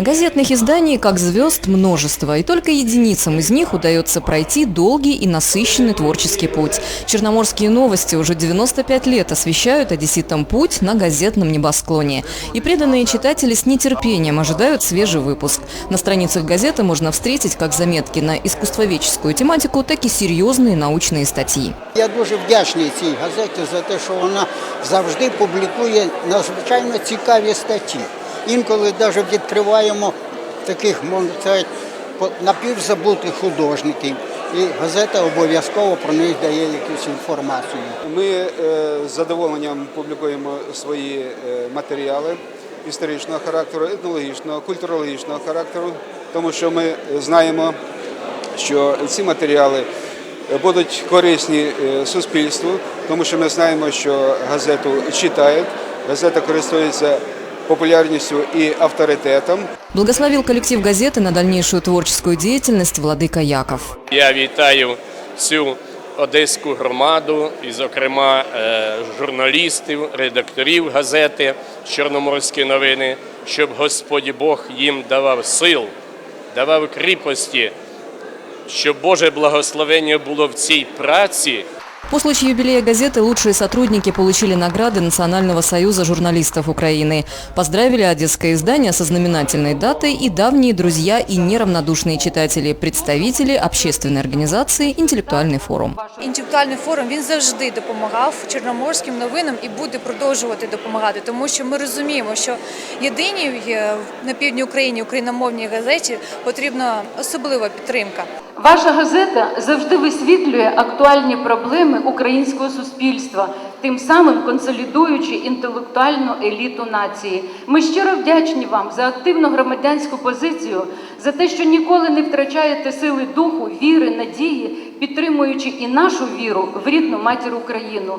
Газетных изданий, как звезд, множество, и только единицам из них удается пройти долгий и насыщенный творческий путь. Черноморские новости уже 95 лет освещают одесситам путь на газетном небосклоне. И преданные читатели с нетерпением ожидают свежий выпуск. На страницах газеты можно встретить как заметки на искусствоведческую тематику, так и серьезные научные статьи. Я дуже вдячний цій газеті за те, що вона завжди публікує надзвичайно цікаві статті. Інколи навіть відкриваємо таких, можна сказати, напівзабутих художників. І газета обов'язково про них дає якусь інформацію. Ми е, з задоволенням публікуємо свої е, матеріали історичного характеру, етнологічного, культурологічного характеру, тому що ми знаємо, що ці матеріали будуть корисні е, суспільству, тому що ми знаємо, що газету читають, газета користується популярністю і авторитетом. Благословил коллектив газеты на дальнейшую творческую деятельность Владыка Яков. Я вітаю всю одеську громаду і, зокрема, е, журналістів, редакторів газети Чорноморські новини, щоб Господь Бог їм давав сил, давав кріпості, щоб Боже благословення було в цій праці. По случаю юбилея газеты лучшие сотрудники получили награды Национального союза журналистов Украины. Поздравили одесское издание со знаменательной датой и давние друзья и неравнодушные читатели, представители общественной организации «Интеллектуальный форум». Інтелектуальний форум він завжди допомагав чорноморським новинам і буде продовжувати допомагати, тому що ми розуміємо, що єдиній е, на півдні України україномовній газеті потрібна особлива підтримка. Ваша газета завжди висвітлює актуальні проблеми українського суспільства, тим самим консолідуючи інтелектуальну еліту нації. Ми щиро вдячні вам за активну громадянську позицію, за те, що ніколи не втрачаєте сили духу, віри, надії, підтримуючи і нашу віру в рідну матір Україну.